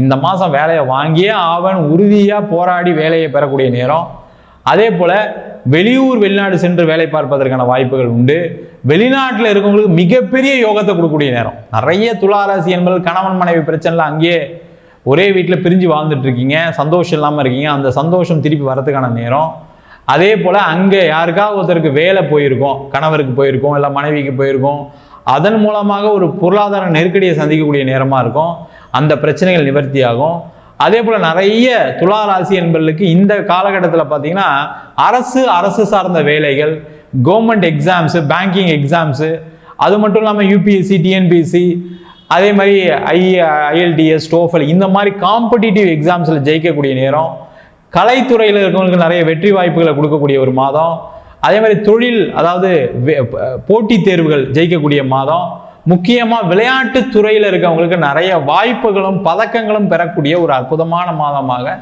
இந்த மாதம் வேலையை வாங்கியே ஆவன் உறுதியாக போராடி வேலையை பெறக்கூடிய நேரம். அதே போல் வெளியூர் வெளிநாடு சென்று வேலை பார்ப்பதற்கான வாய்ப்புகள் உண்டு. வெளிநாட்டில் இருக்கவங்களுக்கு மிகப்பெரிய யோகத்தை கொடுக்கக்கூடிய நேரம். நிறைய துளாராசி என்பது கணவன் மனைவி பிரச்சனைலாம் அங்கேயே ஒரே வீட்டில் பிரிஞ்சு வாழ்ந்துட்டு இருக்கீங்க. சந்தோஷம் இல்லாமல் இருக்கீங்க. அந்த சந்தோஷம் திருப்பி வரதுக்கான நேரம். அதே போல் அங்கே யாருக்காவது ஒருத்தருக்கு வேலை போயிருக்கோம். கணவருக்கு போயிருக்கோம். இல்லை மனைவிக்கு போயிருக்கோம். அதன் மூலமாக ஒரு பொருளாதார நெருக்கடியை சந்திக்கக்கூடிய நேரமாக இருக்கும். அந்த பிரச்சனைகள் நிவர்த்தியாகும். அதே போல் நிறைய துலா ராசி என்பவர்களுக்கு இந்த காலகட்டத்தில் பார்த்தீங்கன்னா அரசு அரசு சார்ந்த வேலைகள் கவர்மெண்ட் எக்ஸாம்ஸு பேங்கிங் எக்ஸாம்ஸு அது மட்டும் இல்லாமல் யூபிஎஸ்சி டிஎன்பிஎஸ்சி அதே மாதிரி ஐ ஐஎல்டிஎஸ் டோஃபல் இந்த மாதிரி காம்படிட்டிவ் எக்ஸாம்ஸில் ஜெயிக்கக்கூடிய நேரம் கலைத்துறையில் இருக்கவங்களுக்கு நிறைய வெற்றி வாய்ப்புகளை கொடுக்கக்கூடிய ஒரு மாதம் அதே மாதிரி தொழில் அதாவது போட்டித் தேர்வுகள் ஜெயிக்கக்கூடிய மாதம் முக்கியமாக விளையாட்டு துறையில் இருக்கவங்களுக்கு நிறைய வாய்ப்புகளும் பதக்கங்களும் பெறக்கூடிய ஒரு அற்புதமான மாதமாக